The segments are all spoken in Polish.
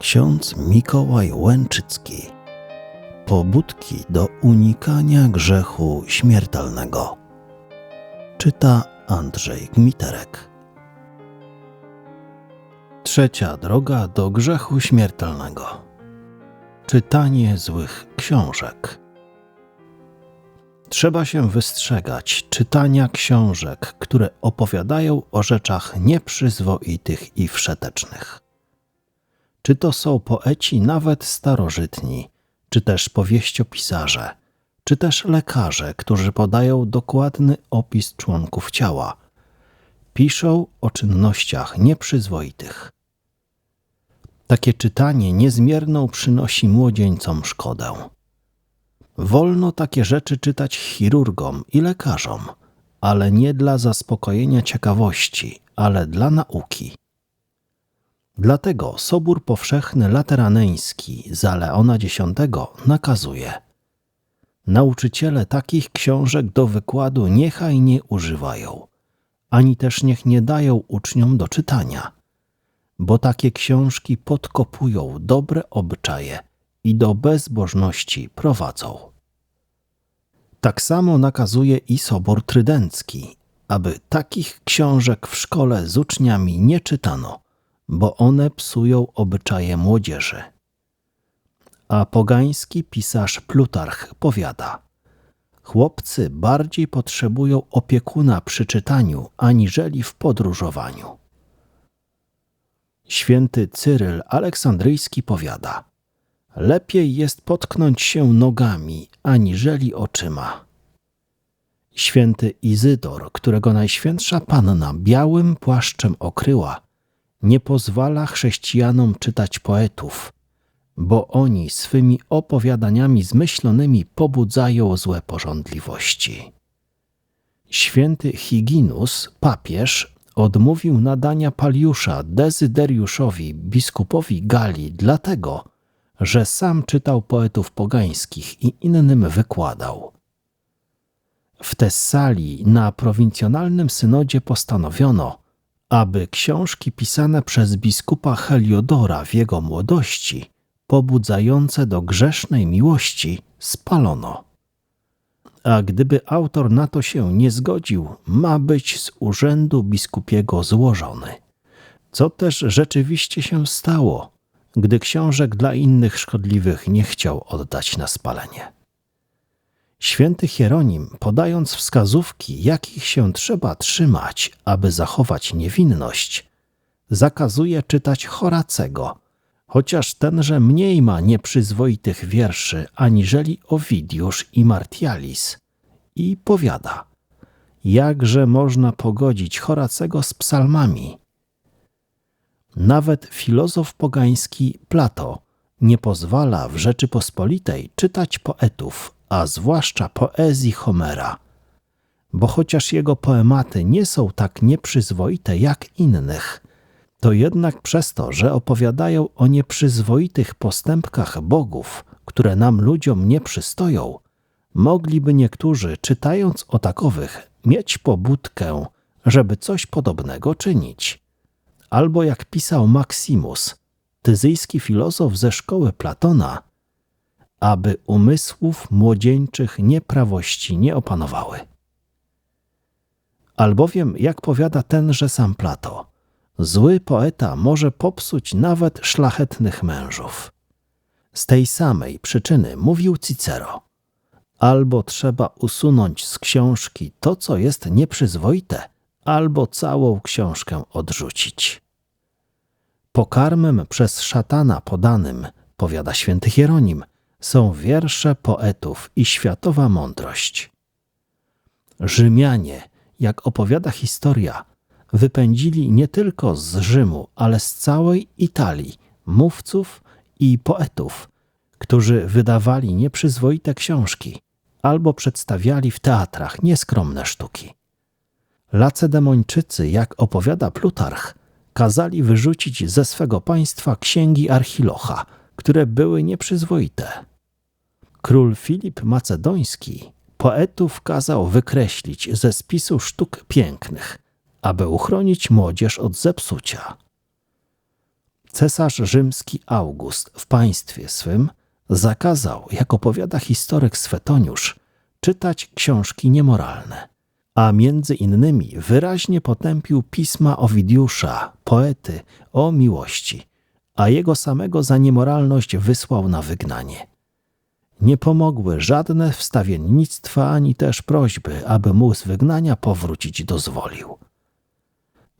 ksiądz Mikołaj Łęczycki. Pobudki do unikania grzechu śmiertelnego. Czyta Andrzej Gmiterek. Trzecia droga do grzechu śmiertelnego. Czytanie złych książek. Trzeba się wystrzegać czytania książek, które opowiadają o rzeczach nieprzyzwoitych i wszetecznych czy to są poeci nawet starożytni, czy też powieściopisarze, czy też lekarze, którzy podają dokładny opis członków ciała, piszą o czynnościach nieprzyzwoitych. Takie czytanie niezmierną przynosi młodzieńcom szkodę. Wolno takie rzeczy czytać chirurgom i lekarzom, ale nie dla zaspokojenia ciekawości, ale dla nauki. Dlatego Sobór Powszechny Lateraneński za Leona X nakazuje Nauczyciele takich książek do wykładu niechaj nie używają, ani też niech nie dają uczniom do czytania, bo takie książki podkopują dobre obyczaje i do bezbożności prowadzą. Tak samo nakazuje i Sobór Trydencki, aby takich książek w szkole z uczniami nie czytano – bo one psują obyczaje młodzieży. A pogański pisarz Plutarch powiada: Chłopcy bardziej potrzebują opiekuna przy czytaniu, aniżeli w podróżowaniu. Święty Cyryl Aleksandryjski powiada: Lepiej jest potknąć się nogami, aniżeli oczyma. Święty Izydor, którego najświętsza panna białym płaszczem okryła, nie pozwala chrześcijanom czytać poetów, bo oni swymi opowiadaniami zmyślonymi pobudzają złe porządliwości. Święty Higinus, papież, odmówił nadania Paliusza Dezyderiuszowi, biskupowi Galii, dlatego, że sam czytał poetów pogańskich i innym wykładał. W Tessalii na prowincjonalnym synodzie postanowiono, aby książki pisane przez biskupa Heliodora w jego młodości, pobudzające do grzesznej miłości, spalono. A gdyby autor na to się nie zgodził, ma być z urzędu biskupiego złożony. Co też rzeczywiście się stało, gdy książek dla innych szkodliwych nie chciał oddać na spalenie. Święty Hieronim, podając wskazówki, jakich się trzeba trzymać, aby zachować niewinność, zakazuje czytać Horacego, chociaż tenże mniej ma nieprzyzwoitych wierszy aniżeli Owidiusz i Martialis, i powiada, jakże można pogodzić Horacego z psalmami. Nawet filozof pogański Plato nie pozwala w Rzeczypospolitej czytać poetów a zwłaszcza poezji Homera, bo chociaż jego poematy nie są tak nieprzyzwoite jak innych, to jednak przez to, że opowiadają o nieprzyzwoitych postępkach bogów, które nam ludziom nie przystoją, mogliby niektórzy, czytając o takowych, mieć pobudkę, żeby coś podobnego czynić. Albo jak pisał Maximus, tyzyjski filozof ze szkoły Platona, aby umysłów młodzieńczych nieprawości nie opanowały. Albowiem, jak powiada tenże sam Plato, zły poeta może popsuć nawet szlachetnych mężów. Z tej samej przyczyny mówił Cicero: albo trzeba usunąć z książki to, co jest nieprzyzwoite, albo całą książkę odrzucić. Pokarmem przez szatana podanym, powiada święty Hieronim, są wiersze poetów i światowa mądrość. Rzymianie, jak opowiada historia, wypędzili nie tylko z Rzymu, ale z całej Italii mówców i poetów, którzy wydawali nieprzyzwoite książki albo przedstawiali w teatrach nieskromne sztuki. Lacedemończycy, jak opowiada Plutarch, kazali wyrzucić ze swego państwa księgi Archilocha, które były nieprzyzwoite. Król Filip Macedoński poetów kazał wykreślić ze spisu sztuk pięknych, aby uchronić młodzież od zepsucia. Cesarz rzymski August w państwie swym zakazał, jak opowiada historyk Swetoniusz, czytać książki niemoralne, a między innymi wyraźnie potępił pisma Owidiusza, poety, o miłości, a jego samego za niemoralność wysłał na wygnanie. Nie pomogły żadne wstawiennictwa ani też prośby, aby mu z wygnania powrócić dozwolił.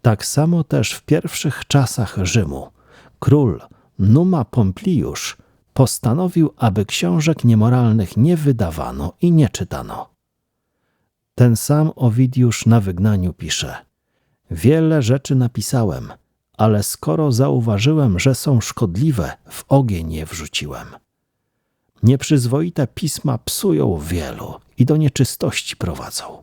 Tak samo też w pierwszych czasach Rzymu król Numa Pompliusz postanowił, aby książek niemoralnych nie wydawano i nie czytano. Ten sam Owidiusz na wygnaniu pisze: Wiele rzeczy napisałem, ale skoro zauważyłem, że są szkodliwe, w ogień je wrzuciłem. Nieprzyzwoite pisma psują wielu i do nieczystości prowadzą.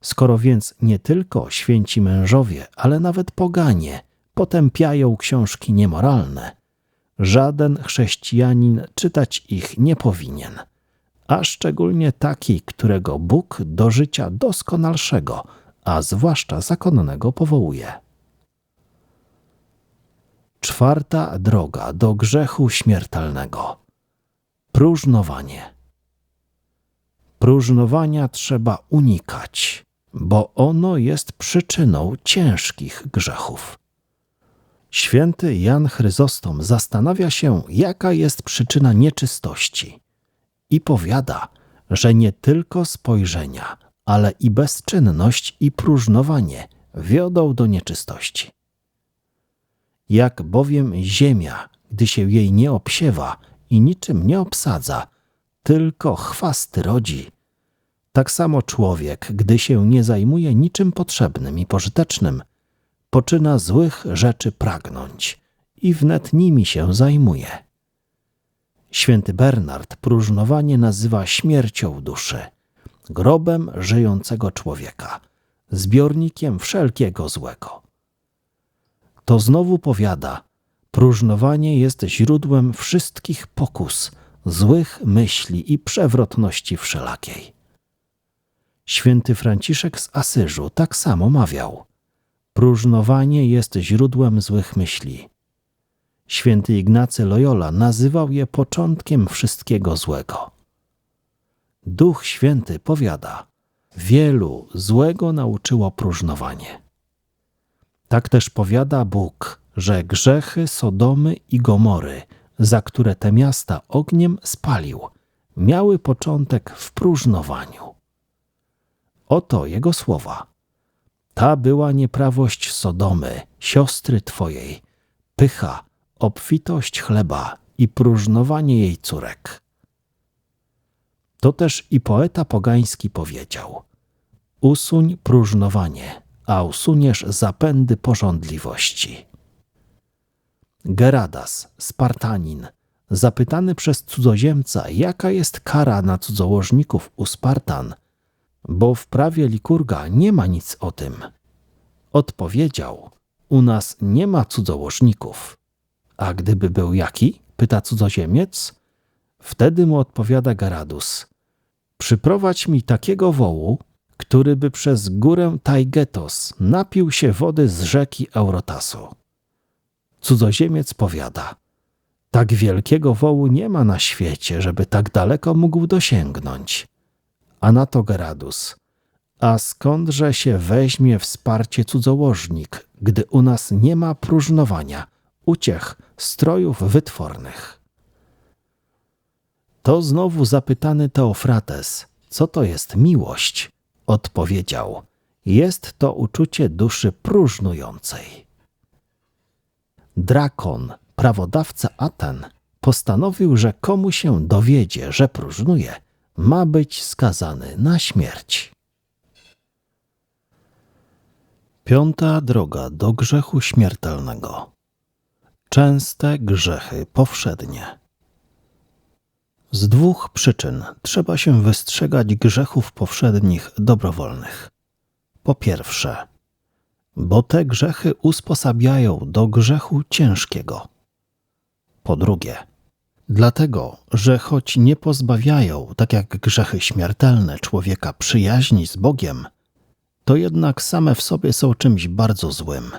Skoro więc nie tylko święci mężowie, ale nawet poganie potępiają książki niemoralne, żaden chrześcijanin czytać ich nie powinien, a szczególnie taki, którego Bóg do życia doskonalszego, a zwłaszcza zakonnego powołuje. Czwarta droga do grzechu śmiertelnego. Próżnowanie. Próżnowania trzeba unikać, bo ono jest przyczyną ciężkich grzechów. Święty Jan Chryzostom zastanawia się, jaka jest przyczyna nieczystości i powiada, że nie tylko spojrzenia, ale i bezczynność i próżnowanie wiodą do nieczystości. Jak bowiem ziemia, gdy się jej nie obsiewa i niczym nie obsadza, tylko chwasty rodzi, tak samo człowiek, gdy się nie zajmuje niczym potrzebnym i pożytecznym, poczyna złych rzeczy pragnąć i wnet nimi się zajmuje. Święty Bernard próżnowanie nazywa śmiercią duszy, grobem żyjącego człowieka, zbiornikiem wszelkiego złego. To znowu powiada, próżnowanie jest źródłem wszystkich pokus, złych myśli i przewrotności wszelakiej. Święty Franciszek z Asyżu tak samo mawiał – Próżnowanie jest źródłem złych myśli. Święty Ignacy Loyola nazywał je początkiem wszystkiego złego. Duch Święty powiada: Wielu złego nauczyło próżnowanie. Tak też powiada Bóg, że grzechy Sodomy i Gomory, za które te miasta ogniem spalił, miały początek w próżnowaniu. Oto jego słowa. Ta była nieprawość Sodomy, siostry Twojej, pycha, obfitość chleba i próżnowanie jej córek. To też i poeta pogański powiedział: Usuń próżnowanie, a usuniesz zapędy porządliwości. Geradas, Spartanin, zapytany przez cudzoziemca, jaka jest kara na cudzołożników u Spartan, bo w prawie Likurga nie ma nic o tym. Odpowiedział: U nas nie ma cudzołożników. A gdyby był jaki? pyta cudzoziemiec. Wtedy mu odpowiada Garadus: Przyprowadź mi takiego wołu, który by przez górę Taigetos napił się wody z rzeki Eurotasu. Cudzoziemiec powiada: Tak wielkiego wołu nie ma na świecie, żeby tak daleko mógł dosięgnąć. A na to Geradus. A skądże się weźmie wsparcie cudzołożnik, gdy u nas nie ma próżnowania, uciech, strojów wytwornych? To znowu zapytany Teofrates, co to jest miłość? Odpowiedział, jest to uczucie duszy próżnującej. Drakon, prawodawca Aten, postanowił, że komu się dowiedzie, że próżnuje – ma być skazany na śmierć. Piąta droga do grzechu śmiertelnego. Częste grzechy powszednie. Z dwóch przyczyn trzeba się wystrzegać grzechów powszednich dobrowolnych. Po pierwsze, bo te grzechy usposabiają do grzechu ciężkiego. Po drugie, Dlatego, że choć nie pozbawiają, tak jak grzechy śmiertelne, człowieka przyjaźni z Bogiem, to jednak same w sobie są czymś bardzo złym,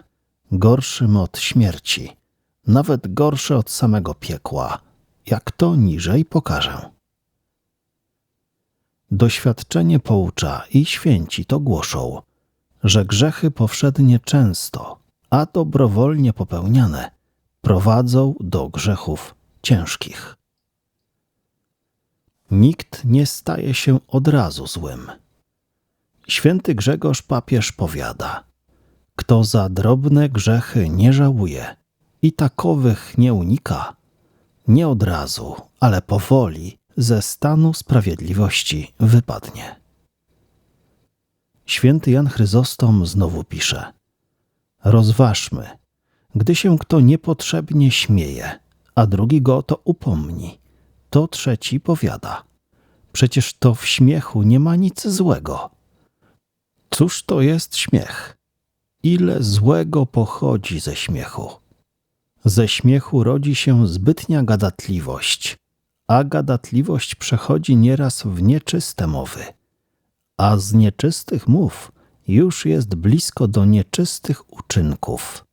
gorszym od śmierci, nawet gorsze od samego piekła, jak to niżej pokażę. Doświadczenie poucza i święci to głoszą, że grzechy powszednie często, a dobrowolnie popełniane, prowadzą do grzechów ciężkich. Nikt nie staje się od razu złym. Święty Grzegorz papież powiada: Kto za drobne grzechy nie żałuje i takowych nie unika, nie od razu, ale powoli ze stanu sprawiedliwości wypadnie. Święty Jan Chryzostom znowu pisze: Rozważmy, gdy się kto niepotrzebnie śmieje, a drugi go o to upomni, to trzeci powiada: Przecież to w śmiechu nie ma nic złego. Cóż to jest śmiech? Ile złego pochodzi ze śmiechu? Ze śmiechu rodzi się zbytnia gadatliwość, a gadatliwość przechodzi nieraz w nieczyste mowy, a z nieczystych mów już jest blisko do nieczystych uczynków.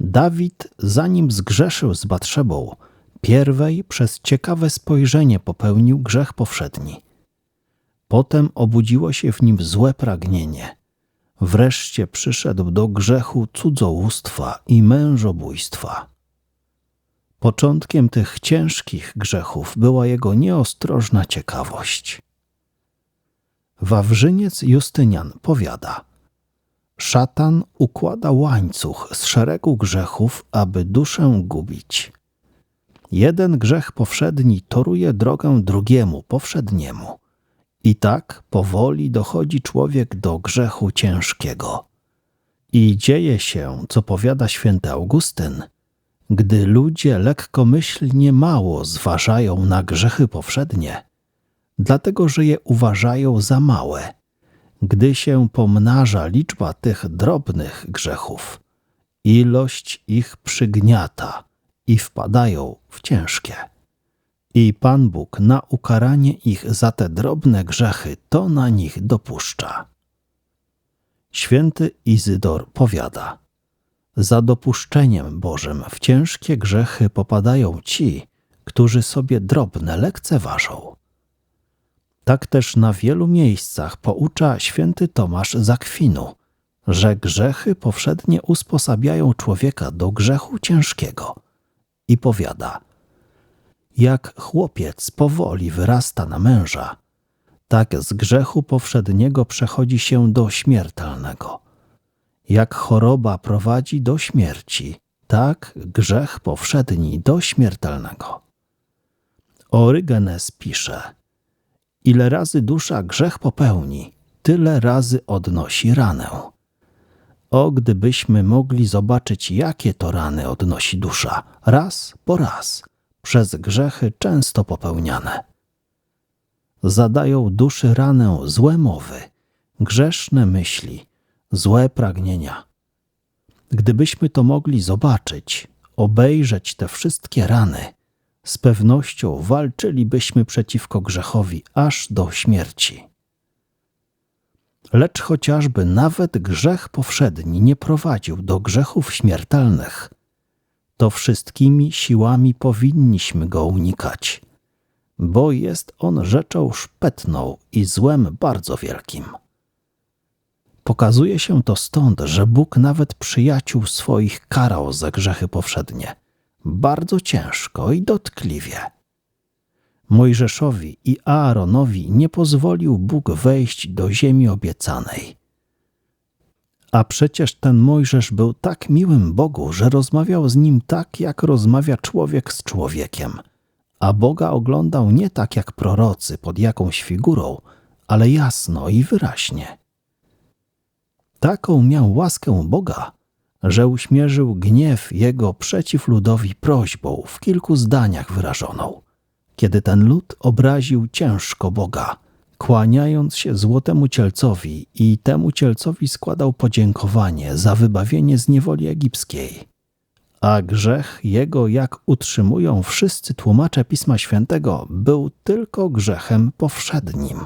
Dawid, zanim zgrzeszył z Batrzebą, pierwej przez ciekawe spojrzenie popełnił grzech powszedni. Potem obudziło się w nim złe pragnienie. Wreszcie przyszedł do grzechu cudzołóstwa i mężobójstwa. Początkiem tych ciężkich grzechów była jego nieostrożna ciekawość. Wawrzyniec Justynian powiada: Szatan układa łańcuch z szeregu grzechów, aby duszę gubić. Jeden grzech powszedni toruje drogę drugiemu powszedniemu. I tak powoli dochodzi człowiek do grzechu ciężkiego. I dzieje się, co powiada święty Augustyn, gdy ludzie lekkomyślnie mało zważają na grzechy powszednie, dlatego że je uważają za małe, gdy się pomnaża liczba tych drobnych grzechów, ilość ich przygniata i wpadają w ciężkie. I Pan Bóg na ukaranie ich za te drobne grzechy to na nich dopuszcza. Święty Izydor powiada: Za dopuszczeniem Bożym w ciężkie grzechy popadają ci, którzy sobie drobne lekceważą. Tak też na wielu miejscach poucza święty Tomasz Zakwinu, że grzechy powszednie usposabiają człowieka do grzechu ciężkiego i powiada: Jak chłopiec powoli wyrasta na męża, tak z grzechu powszedniego przechodzi się do śmiertelnego. Jak choroba prowadzi do śmierci, tak grzech powszedni do śmiertelnego. Orygenes pisze: Ile razy dusza grzech popełni, tyle razy odnosi ranę. O, gdybyśmy mogli zobaczyć, jakie to rany odnosi dusza, raz po raz, przez grzechy często popełniane. Zadają duszy ranę złe mowy, grzeszne myśli, złe pragnienia. Gdybyśmy to mogli zobaczyć, obejrzeć te wszystkie rany, z pewnością walczylibyśmy przeciwko grzechowi aż do śmierci. Lecz chociażby nawet grzech powszedni nie prowadził do grzechów śmiertelnych, to wszystkimi siłami powinniśmy go unikać, bo jest on rzeczą szpetną i złem bardzo wielkim. Pokazuje się to stąd, że Bóg nawet przyjaciół swoich karał za grzechy powszednie, bardzo ciężko i dotkliwie. Mojżeszowi i Aaronowi nie pozwolił Bóg wejść do ziemi obiecanej. A przecież ten Mojżesz był tak miłym Bogu, że rozmawiał z nim tak, jak rozmawia człowiek z człowiekiem, a Boga oglądał nie tak jak prorocy pod jakąś figurą, ale jasno i wyraźnie. Taką miał łaskę Boga, że uśmierzył gniew jego przeciw ludowi prośbą w kilku zdaniach wyrażoną kiedy ten lud obraził ciężko Boga, kłaniając się złotemu cielcowi i temu cielcowi składał podziękowanie za wybawienie z niewoli egipskiej. A grzech jego, jak utrzymują wszyscy tłumacze Pisma Świętego, był tylko grzechem powszednim.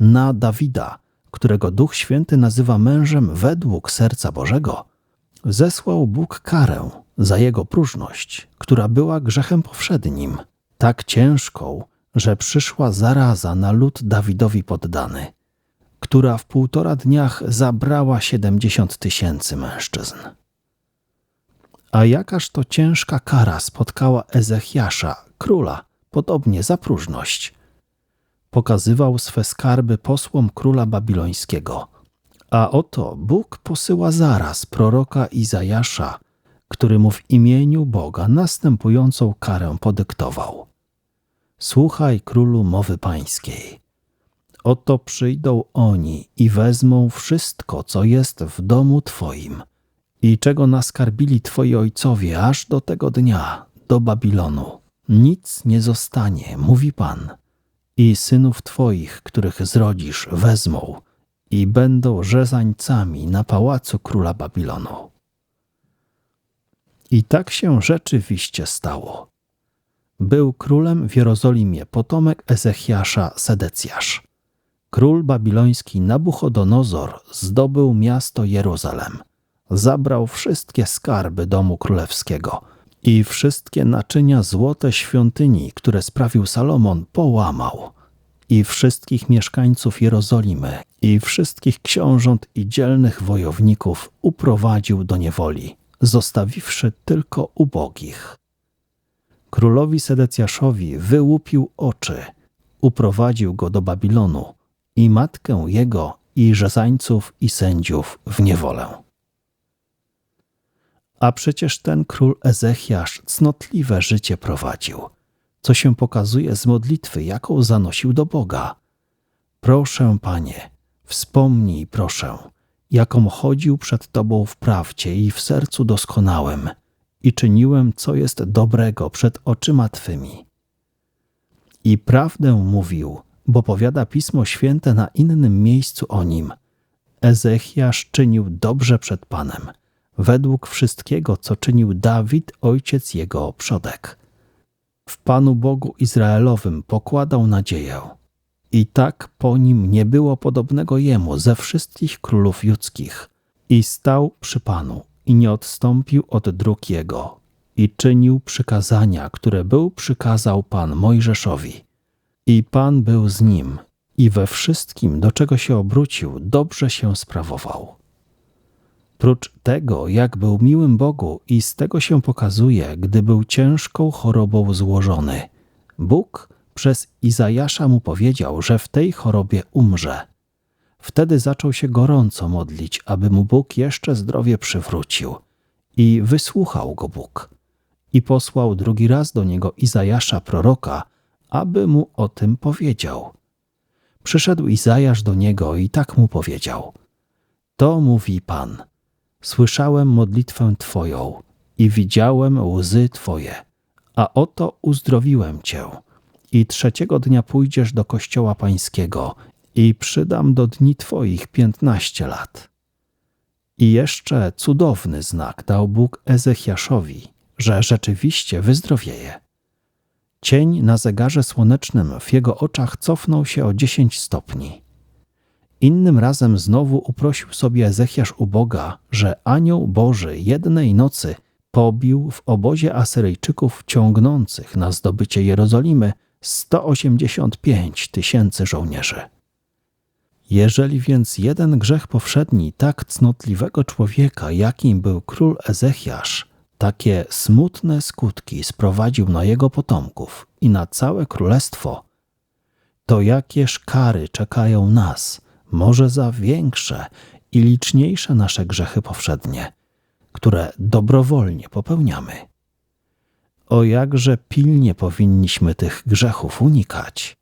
Na Dawida, którego Duch Święty nazywa mężem według serca Bożego, zesłał Bóg karę za jego próżność, która była grzechem powszednim, tak ciężką, że przyszła zaraza na lud Dawidowi poddany, która w półtora dniach zabrała siedemdziesiąt tysięcy mężczyzn. A jakaż to ciężka kara spotkała Ezechiasza, króla, podobnie za próżność. Pokazywał swe skarby posłom króla babilońskiego. A oto Bóg posyła zaraz proroka Izajasza, który mu w imieniu Boga następującą karę podyktował. Słuchaj, królu mowy pańskiej. Oto przyjdą oni i wezmą wszystko, co jest w domu Twoim i czego naskarbili Twoi ojcowie aż do tego dnia, do Babilonu. Nic nie zostanie, mówi Pan. I synów Twoich, których zrodzisz, wezmą i będą rzezańcami na pałacu króla Babilonu. I tak się rzeczywiście stało. Był królem w Jerozolimie potomek Ezechiasza Sedecjasz. Król babiloński Nabuchodonozor zdobył miasto Jeruzalem. Zabrał wszystkie skarby domu królewskiego i wszystkie naczynia złote świątyni, które sprawił Salomon, połamał. I wszystkich mieszkańców Jerozolimy, i wszystkich książąt i dzielnych wojowników uprowadził do niewoli, zostawiwszy tylko ubogich. Królowi Sedecjaszowi wyłupił oczy, uprowadził go do Babilonu i matkę jego i rzezańców i sędziów w niewolę. A przecież ten król Ezechiasz cnotliwe życie prowadził, co się pokazuje z modlitwy, jaką zanosił do Boga. Proszę, Panie, wspomnij, proszę, jaką chodził przed Tobą w prawdzie i w sercu doskonałym i czyniłem, co jest dobrego przed oczyma Twymi. I prawdę mówił, bo powiada Pismo Święte na innym miejscu o nim. Ezechiasz czynił dobrze przed Panem, według wszystkiego, co czynił Dawid, ojciec jego przodek. W Panu Bogu Izraelowym pokładał nadzieję. I tak po nim nie było podobnego jemu ze wszystkich królów judzkich. I stał przy Panu i nie odstąpił od dróg jego i czynił przykazania, które był przykazał Pan Mojżeszowi i Pan był z nim i we wszystkim, do czego się obrócił, dobrze się sprawował. Prócz tego, jak był miłym Bogu i z tego się pokazuje, gdy był ciężką chorobą złożony, Bóg przez Izajasza mu powiedział, że w tej chorobie umrze. Wtedy zaczął się gorąco modlić, aby mu Bóg jeszcze zdrowie przywrócił. I wysłuchał go Bóg. I posłał drugi raz do niego Izajasza proroka, aby mu o tym powiedział. Przyszedł Izajasz do niego i tak mu powiedział: To mówi Pan: Słyszałem modlitwę Twoją i widziałem łzy Twoje, a oto uzdrowiłem Cię. I trzeciego dnia pójdziesz do kościoła pańskiego i przydam do dni Twoich piętnaście lat. I jeszcze cudowny znak dał Bóg Ezechiaszowi, że rzeczywiście wyzdrowieje. Cień na zegarze słonecznym w jego oczach cofnął się o dziesięć stopni. Innym razem znowu uprosił sobie Ezechiasz u Boga, że anioł Boży jednej nocy pobił w obozie Asyryjczyków ciągnących na zdobycie Jerozolimy 185 tysięcy żołnierzy. Jeżeli więc jeden grzech powszedni tak cnotliwego człowieka, jakim był król Ezechiasz, takie smutne skutki sprowadził na jego potomków i na całe królestwo, to jakież kary czekają nas, może za większe i liczniejsze nasze grzechy powszednie, które dobrowolnie popełniamy. O jakże pilnie powinniśmy tych grzechów unikać.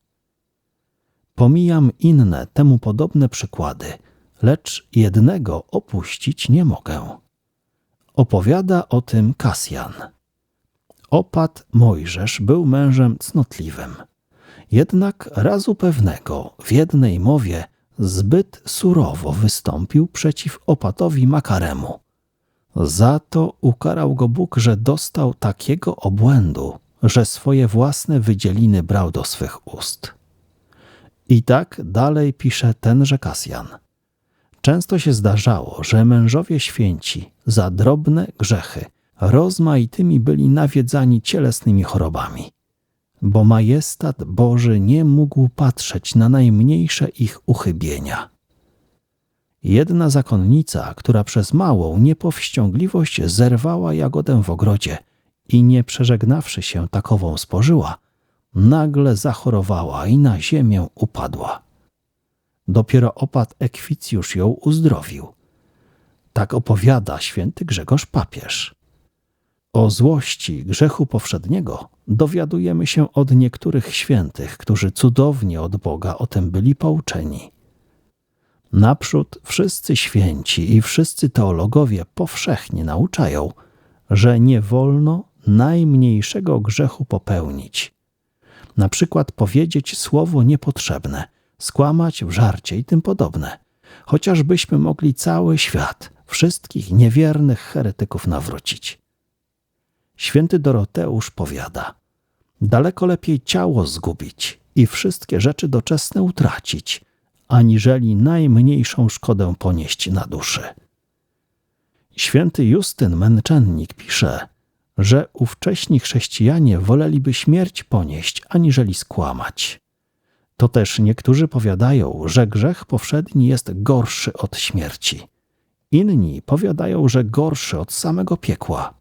Pomijam inne temu podobne przykłady, lecz jednego opuścić nie mogę. Opowiada o tym Kasjan. Opat Mojżesz był mężem cnotliwym. Jednak razu pewnego w jednej mowie zbyt surowo wystąpił przeciw opatowi Makaremu. Za to ukarał go Bóg, że dostał takiego obłędu, że swoje własne wydzieliny brał do swych ust. I tak dalej pisze tenże Kasjan. Często się zdarzało, że mężowie święci za drobne grzechy rozmaitymi byli nawiedzani cielesnymi chorobami, bo majestat Boży nie mógł patrzeć na najmniejsze ich uchybienia. Jedna zakonnica, która przez małą niepowściągliwość zerwała jagodę w ogrodzie i nie przeżegnawszy się takową spożyła, nagle zachorowała i na ziemię upadła. Dopiero opat Ekwicjusz ją uzdrowił. Tak opowiada święty Grzegorz Papież. O złości grzechu powszedniego dowiadujemy się od niektórych świętych, którzy cudownie od Boga o tym byli pouczeni. Naprzód wszyscy święci i wszyscy teologowie powszechnie nauczają, że nie wolno najmniejszego grzechu popełnić. Na przykład powiedzieć słowo niepotrzebne, skłamać w żarcie i tym podobne, chociażbyśmy mogli cały świat, wszystkich niewiernych heretyków nawrócić. Święty Doroteusz powiada: Daleko lepiej ciało zgubić i wszystkie rzeczy doczesne utracić, aniżeli najmniejszą szkodę ponieść na duszy. Święty Justyn Męczennik pisze, że ówcześni chrześcijanie woleliby śmierć ponieść, aniżeli skłamać. To też niektórzy powiadają, że grzech powszedni jest gorszy od śmierci. Inni powiadają, że gorszy od samego piekła.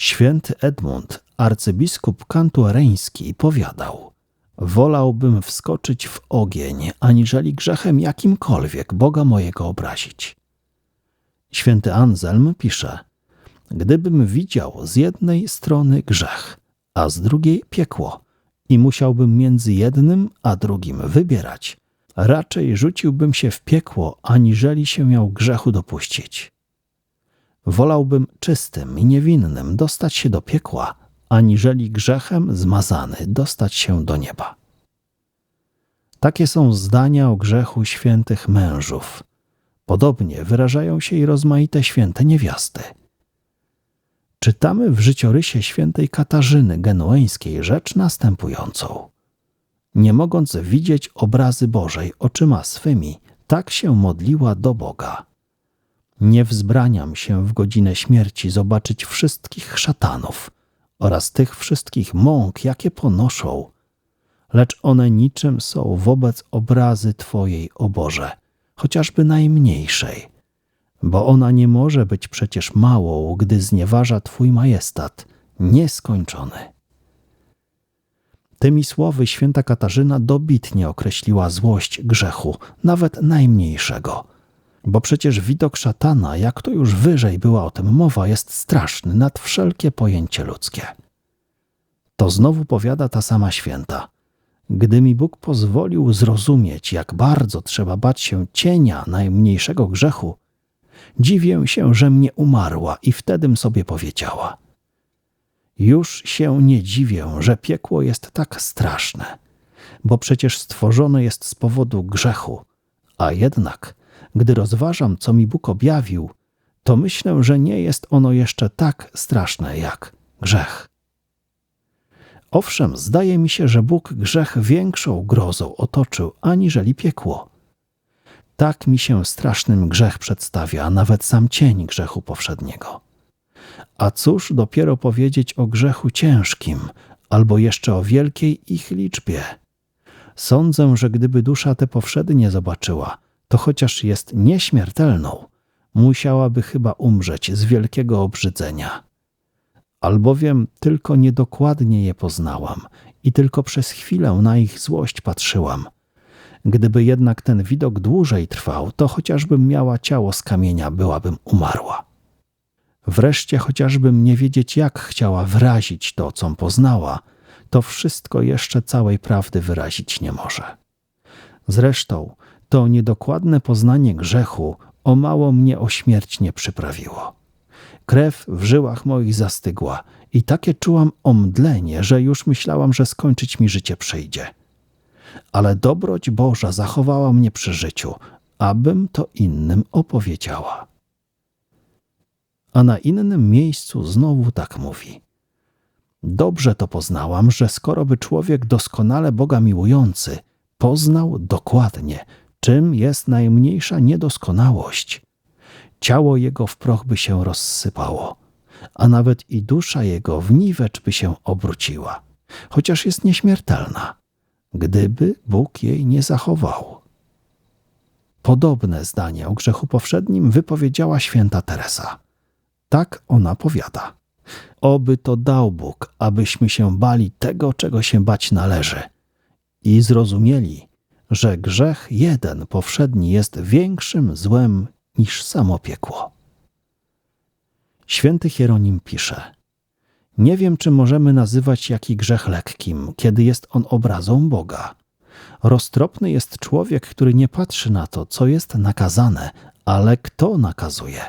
Święty Edmund, arcybiskup kantuareński, powiadał: Wolałbym wskoczyć w ogień, aniżeli grzechem jakimkolwiek Boga mojego obrazić. Święty Anselm pisze: Gdybym widział z jednej strony grzech, a z drugiej piekło, i musiałbym między jednym a drugim wybierać, raczej rzuciłbym się w piekło, aniżeli się miał grzechu dopuścić. Wolałbym czystym i niewinnym dostać się do piekła, aniżeli grzechem zmazany dostać się do nieba. Takie są zdania o grzechu świętych mężów. Podobnie wyrażają się i rozmaite święte niewiasty. Czytamy w życiorysie świętej Katarzyny Genueńskiej rzecz następującą. Nie mogąc widzieć obrazy Bożej oczyma swymi, tak się modliła do Boga. Nie wzbraniam się w godzinę śmierci zobaczyć wszystkich szatanów oraz tych wszystkich mąk, jakie ponoszą, lecz one niczym są wobec obrazy Twojej, o Boże, chociażby najmniejszej, bo ona nie może być przecież małą, gdy znieważa Twój majestat, nieskończony. Tymi słowy święta Katarzyna dobitnie określiła złość grzechu, nawet najmniejszego. Bo przecież widok szatana, jak to już wyżej była o tym mowa, jest straszny nad wszelkie pojęcie ludzkie. To znowu powiada ta sama święta. Gdy mi Bóg pozwolił zrozumieć, jak bardzo trzeba bać się cienia najmniejszego grzechu, dziwię się, że mnie umarła i wtedym sobie powiedziała. Już się nie dziwię, że piekło jest tak straszne, bo przecież stworzone jest z powodu grzechu, a jednak, gdy rozważam, co mi Bóg objawił, to myślę, że nie jest ono jeszcze tak straszne jak grzech. Owszem, zdaje mi się, że Bóg grzech większą grozą otoczył aniżeli piekło. Tak mi się strasznym grzech przedstawia, a nawet sam cień grzechu powszedniego. A cóż dopiero powiedzieć o grzechu ciężkim, albo jeszcze o wielkiej ich liczbie? Sądzę, że gdyby dusza te powszednie zobaczyła, to chociaż jest nieśmiertelną, musiałaby chyba umrzeć z wielkiego obrzydzenia albowiem tylko niedokładnie je poznałam i tylko przez chwilę na ich złość patrzyłam. Gdyby jednak ten widok dłużej trwał, to chociażbym miała ciało z kamienia, byłabym umarła. Wreszcie chociażbym nie wiedzieć, jak chciała wyrazić to, co poznała, to wszystko jeszcze całej prawdy wyrazić nie może. Zresztą to niedokładne poznanie grzechu o mało mnie o śmierć nie przyprawiło. Krew w żyłach moich zastygła i takie czułam omdlenie, że już myślałam, że skończyć mi życie przyjdzie. Ale dobroć Boża zachowała mnie przy życiu, abym to innym opowiedziała. A na innym miejscu znowu tak mówi. Dobrze to poznałam, że skoro by człowiek doskonale Boga miłujący poznał dokładnie, czym jest najmniejsza niedoskonałość, ciało jego w proch by się rozsypało, a nawet i dusza jego w niwecz by się obróciła, chociaż jest nieśmiertelna, gdyby Bóg jej nie zachował. Podobne zdanie o grzechu powszednim wypowiedziała święta Teresa. Tak ona powiada. Oby to dał Bóg, abyśmy się bali tego, czego się bać należy i zrozumieli, że grzech jeden powszedni jest większym złem niż samo piekło. Święty Hieronim pisze: Nie wiem, czy możemy nazywać jaki grzech lekkim, kiedy jest on obrazą Boga. Roztropny jest człowiek, który nie patrzy na to, co jest nakazane, ale kto nakazuje.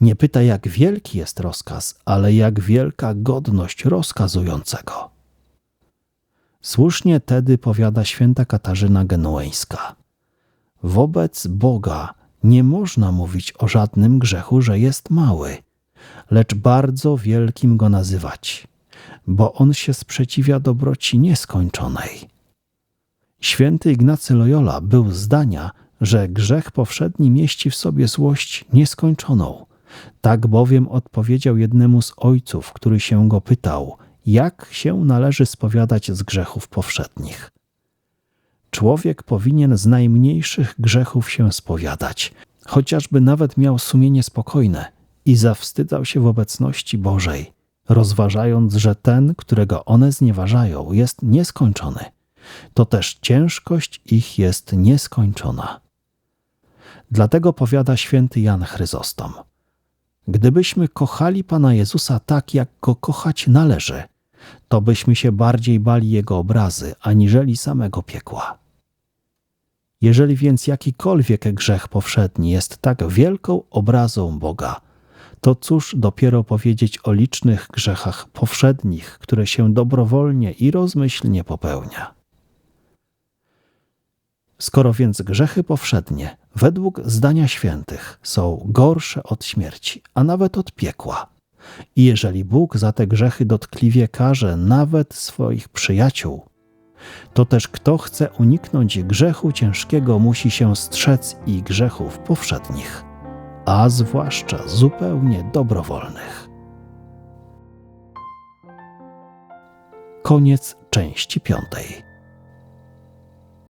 Nie pyta, jak wielki jest rozkaz, ale jak wielka godność rozkazującego. Słusznie tedy powiada święta Katarzyna Genueńska. Wobec Boga nie można mówić o żadnym grzechu, że jest mały, lecz bardzo wielkim go nazywać, bo on się sprzeciwia dobroci nieskończonej. Święty Ignacy Loyola był zdania, że grzech powszedni mieści w sobie złość nieskończoną. Tak bowiem odpowiedział jednemu z ojców, który się go pytał, jak się należy spowiadać z grzechów powszednich. Człowiek powinien z najmniejszych grzechów się spowiadać, chociażby nawet miał sumienie spokojne i zawstydzał się w obecności Bożej, rozważając, że ten, którego one znieważają, jest nieskończony. To też ciężkość ich jest nieskończona. Dlatego powiada święty Jan Chryzostom. Gdybyśmy kochali Pana Jezusa tak, jak go kochać należy, to byśmy się bardziej bali Jego obrazy, aniżeli samego piekła. Jeżeli więc jakikolwiek grzech powszedni jest tak wielką obrazą Boga, to cóż dopiero powiedzieć o licznych grzechach powszednich, które się dobrowolnie i rozmyślnie popełnia. Skoro więc grzechy powszednie, według zdania świętych, są gorsze od śmierci, a nawet od piekła, i jeżeli Bóg za te grzechy dotkliwie karze nawet swoich przyjaciół, to też kto chce uniknąć grzechu ciężkiego, musi się strzec i grzechów powszednich, a zwłaszcza zupełnie dobrowolnych. Koniec części piątej.